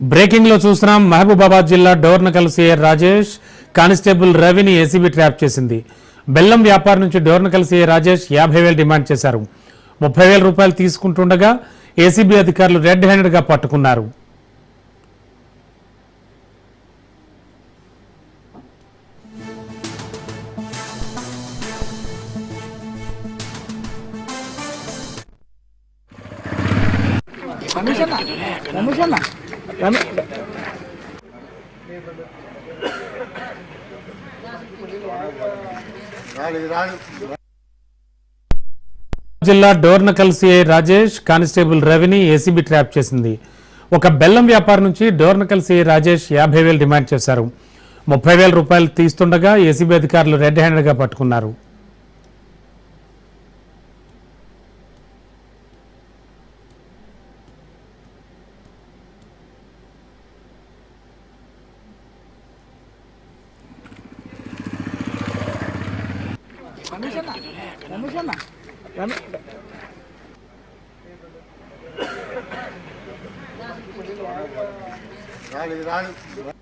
బ్రేకింగ్లో చూస్తున్నాం. మహబూబాబాద్ జిల్లా Dornakal CR Rajesh constable రవిని ఏసీబీ ట్రాప్ చేసింది. బెల్లం వ్యాపారి నుంచి డోర్నకల్ సీఆర్ రాజేష్ యాభై వేలు డిమాండ్ చేశారు. ముప్పై వేల రూపాయలు తీసుకుంటుండగా ఏసీబీ అధికారులు రెడ్ హ్యాండెడ్గా పట్టుకున్నారు. కమిషన్ కమిషన్ జిల్లా డోర్నకల్ సిఐ రాజేష్ కానిస్టేబుల్ రవిని ఏసీబీ ట్రాప్ చేసింది. ఒక బెల్లం వ్యాపారి నుంచి డోర్నకల్ సిఐ రాజేష్ యాభై వేలు డిమాండ్ చేశారు. ముప్పై వేల రూపాయలు తీస్తుండగా ఏసీబీ అధికారులు రెడ్ めじゃないじゃない